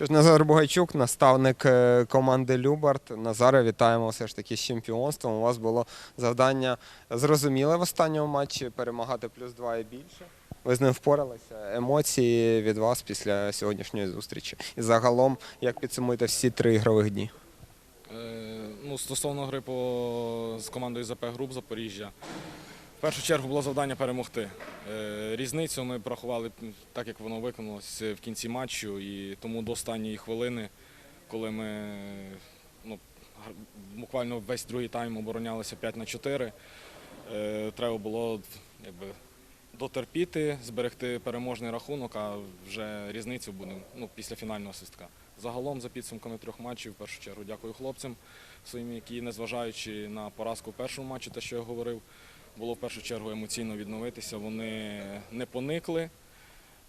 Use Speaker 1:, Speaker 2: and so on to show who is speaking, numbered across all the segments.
Speaker 1: Що ж, Назар Бугайчук, наставник е, команди Любарт. Назаре, вітаємо все ж таки з чемпіонством. У вас було завдання зрозуміле в останньому матчі перемагати плюс два і більше. Ви з ним впоралися. Емоції від вас після сьогоднішньої зустрічі. І загалом, як підсумуєте всі три ігрових дні?
Speaker 2: Е, Ну, стосовно гри по, з командою ЗП Груп Запоріжжя, в першу чергу було завдання перемогти. Е, Різницю ми порахували так, як воно виконалось в кінці матчу, і тому до останньої хвилини, коли ми ну, буквально весь другий тайм оборонялися 5 на 4, е, треба було якби, дотерпіти, зберегти переможний рахунок, а вже різницю буде ну, після фінального свистка. Загалом, за підсумками трьох матчів, в першу чергу дякую хлопцям своїм, які, незважаючи на поразку в першому матчі, те, що я говорив, було в першу чергу емоційно відновитися. Вони не поникли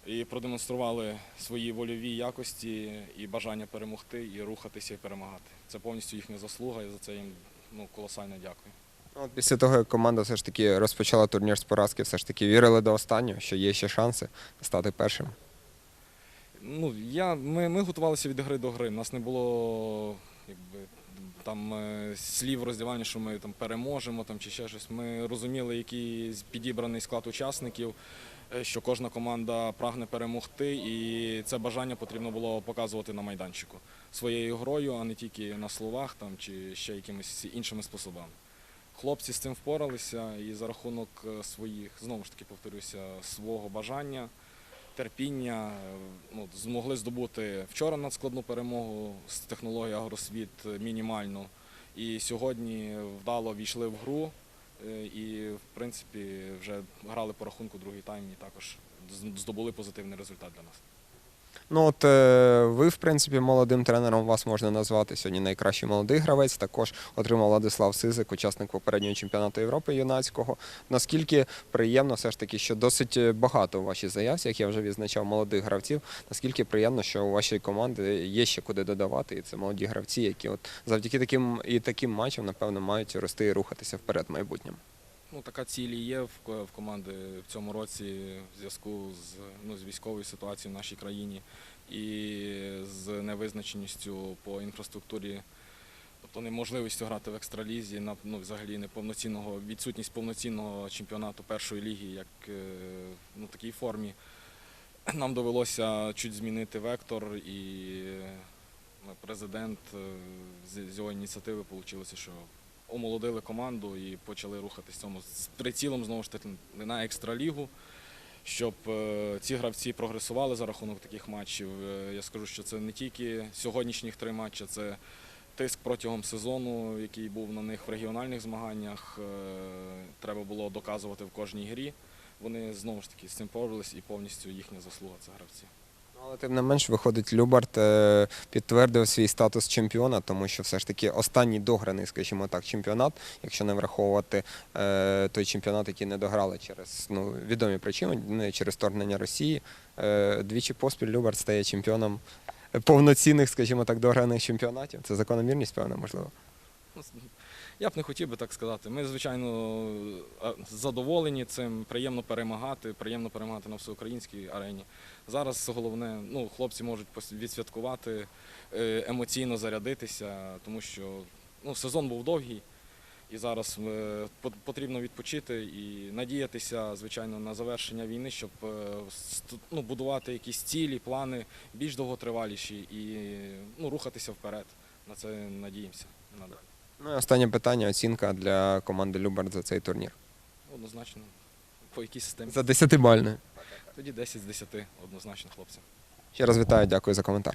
Speaker 2: і продемонстрували свої вольові якості і бажання перемогти, і рухатися і перемагати. Це повністю їхня заслуга, і за це їм ну, колосально дякую.
Speaker 1: От після того, як команда все ж таки розпочала турнір з поразки, все ж таки вірили до останнього, що є ще шанси стати першим.
Speaker 2: Ну, я, ми, ми готувалися від гри до гри. У нас не було якби, там, е, слів роздівання, що ми там, переможемо там, чи ще щось. Ми розуміли, який підібраний склад учасників, е, що кожна команда прагне перемогти, і це бажання потрібно було показувати на майданчику своєю грою, а не тільки на словах там, чи ще якимись іншими способами. Хлопці з цим впоралися і за рахунок е, своїх, знову ж таки повторюся, свого бажання терпіння ну, змогли здобути вчора надскладну перемогу з технології Агросвіт мінімальну. І сьогодні вдало війшли в гру е, і, в принципі, вже грали по рахунку другий тайм і також здобули позитивний результат для нас.
Speaker 1: Ну от е, ви, в принципі, молодим тренером вас можна назвати сьогодні найкращий молодий гравець. Також отримав Владислав Сизик, учасник попереднього чемпіонату Європи юнацького. Наскільки приємно, все ж таки, що досить е, багато у вашій заявці, як я вже відзначав, молодих гравців. Наскільки приємно, що у вашій команди є ще куди додавати, і це молоді гравці, які от завдяки таким і таким матчам, напевно, мають рости і рухатися вперед в майбутньому.
Speaker 2: Ну, така ціль є в, команди в цьому році в зв'язку з, ну, з військовою ситуацією в нашій країні і з невизначеністю по інфраструктурі, тобто неможливістю грати в екстралізі, на, ну, взагалі неповноцінного, відсутність повноцінного чемпіонату першої ліги, як е, ну, в такій формі. Нам довелося чуть змінити вектор і е, президент е, з його ініціативи вийшло, що омолодили команду і почали рухатись цьому з прицілом знову ж таки на екстралігу, щоб е, ці гравці прогресували за рахунок таких матчів. Е, Я скажу, що це не тільки сьогоднішніх три матчі, це тиск протягом сезону, який був на них в регіональних змаганнях. Е, Треба було доказувати в кожній грі. Вони знову ж таки з цим боролись і повністю їхня заслуга це гравці.
Speaker 1: Але тим не менш, виходить, Любарт е, підтвердив свій статус чемпіона, тому що все ж таки останній дограний, скажімо так, чемпіонат, якщо не враховувати е, той чемпіонат, який не дограли через ну, відомі причини, не через вторгнення Росії. Е, двічі поспіль Любарт стає чемпіоном повноцінних, скажімо так, дограних чемпіонатів. Це закономірність, певно, можливо.
Speaker 2: Я б не хотів би так сказати. Ми, звичайно, задоволені цим, приємно перемагати, приємно перемагати на всеукраїнській арені. Зараз головне, ну, хлопці можуть відсвяткувати, е, емоційно зарядитися, тому що ну, сезон був довгий. І зараз е, потрібно відпочити і надіятися, звичайно, на завершення війни, щоб е, ну, будувати якісь цілі, плани більш довготриваліші і ну, рухатися вперед. На це надіємося.
Speaker 1: Ну і останнє питання, оцінка для команди Любер за цей турнір.
Speaker 2: Однозначно. По якій системі?
Speaker 1: За 10 бальне.
Speaker 2: Тоді 10 з 10 однозначно хлопці.
Speaker 1: Ще раз вітаю, дякую за коментар.